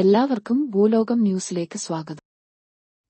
എല്ലാവർക്കും ഭൂലോകം ന്യൂസിലേക്ക് സ്വാഗതം.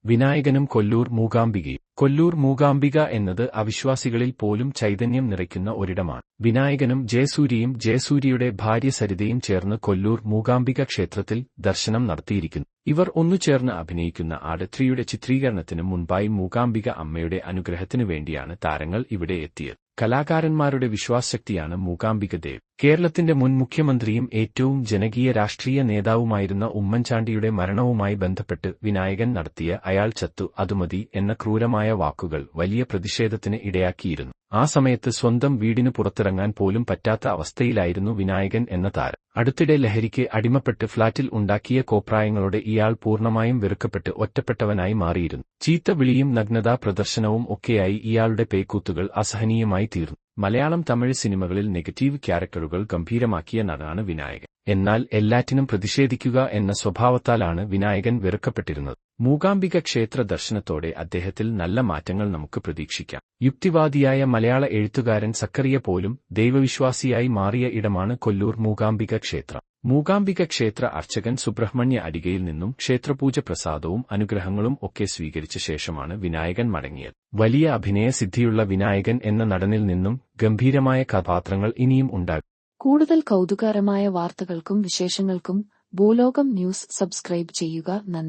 വിനായകനും കൊല്ലൂർ മൂകാംബികയും. കൊല്ലൂർ മൂകാംബിക എന്നത് അവിശ്വാസികളിൽ പോലും ചൈതന്യം നിറയ്ക്കുന്ന ഒരിടമാണ്. വിനായകനും ജയസൂര്യയും ജയസൂര്യയുടെ ഭാര്യ സരിതയും ചേർന്ന് കൊല്ലൂർ മൂകാംബിക ക്ഷേത്രത്തിൽ ദർശനം നടത്തിയിരിക്കുന്നു. ഇവർ ഒന്നുചേർന്ന് അഭിനയിക്കുന്ന ആടത്രിയുടെ ചിത്രീകരണത്തിന് മുൻപായി മൂകാംബിക അമ്മയുടെ അനുഗ്രഹത്തിനു വേണ്ടിയാണ് താരങ്ങൾ ഇവിടെ എത്തിയത്. കലാകാരന്മാരുടെ വിശ്വാസശക്തിയാണ് മൂകാംബിക ദേവ് കേരളത്തിന്റെ മുൻ മുഖ്യമന്ത്രിയും ഏറ്റവും ജനകീയ രാഷ്ട്രീയ നേതാവുമായിരുന്ന ഉമ്മൻചാണ്ടിയുടെ മരണവുമായി ബന്ധപ്പെട്ട് വിനായകൻ നടത്തിയ അയാൾ ചത്തു അതുമതി എന്ന ക്രൂരമായ വാക്കുകൾ വലിയ പ്രതിഷേധത്തിന് ഇടയാക്കിയിരുന്നു. ആ സമയത്ത് സ്വന്തം വീടിനു പുറത്തിറങ്ങാൻ പോലും പറ്റാത്ത അവസ്ഥയിലായിരുന്നു വിനായകൻ എന്ന താരം. അടുത്തിടെ ലഹരിക്ക് അടിമപ്പെട്ട് ഫ്ളാറ്റിൽ ഉണ്ടാക്കിയ കോപ്രായങ്ങളോടെ ഇയാൾ പൂർണമായും വെറുക്കപ്പെട്ട് ഒറ്റപ്പെട്ടവനായി മാറിയിരുന്നു. ചീത്ത വിളിയും നഗ്നതാ പ്രദർശനവും ഒക്കെയായി ഇയാളുടെ പേക്കൂത്തുകൾ അസഹനീയമായി തീർന്നു. മലയാളം തമിഴ് സിനിമകളിൽ നെഗറ്റീവ് ക്യാരക്ടറുകൾ ഗംഭീരമാക്കിയ നടനാണ് വിനായകൻ. എന്നാൽ എല്ലാറ്റിനും പ്രതിഷേധിക്കുക എന്ന സ്വഭാവത്താലാണ് വിനായകൻ വെറുക്കപ്പെട്ടിരുന്നത്. മൂകാംബിക ക്ഷേത്ര ദർശനത്തോടെ അദ്ദേഹത്തിൽ നല്ല മാറ്റങ്ങൾ നമുക്ക് പ്രതീക്ഷിക്കാം. യുക്തിവാദിയായ മലയാള എഴുത്തുകാരൻ സക്കറിയ പോലും ദൈവവിശ്വാസിയായി മാറിയ ഇടമാണ് കൊല്ലൂർ മൂകാംബിക ക്ഷേത്രം. മൂകാംബിക ക്ഷേത്ര അർച്ചകൻ സുബ്രഹ്മണ്യ അടികയിൽ നിന്നും ക്ഷേത്രപൂജ പ്രസാദവും അനുഗ്രഹങ്ങളും ഒക്കെ സ്വീകരിച്ച ശേഷമാണ് വിനായകൻ മടങ്ങിയത്. വലിയ അഭിനയസിദ്ധിയുള്ള വിനായകൻ എന്ന നടനിൽ നിന്നും ഗംഭീരമായ കഥാപാത്രങ്ങൾ ഇനിയും ഉണ്ടാകും. കൂടുതൽ കൗതുകകരമായ വാർത്തകൾക്കും വിശേഷങ്ങൾക്കും ഭൂലോകം ന്യൂസ് സബ്സ്ക്രൈബ് ചെയ്യുക നന്ദി.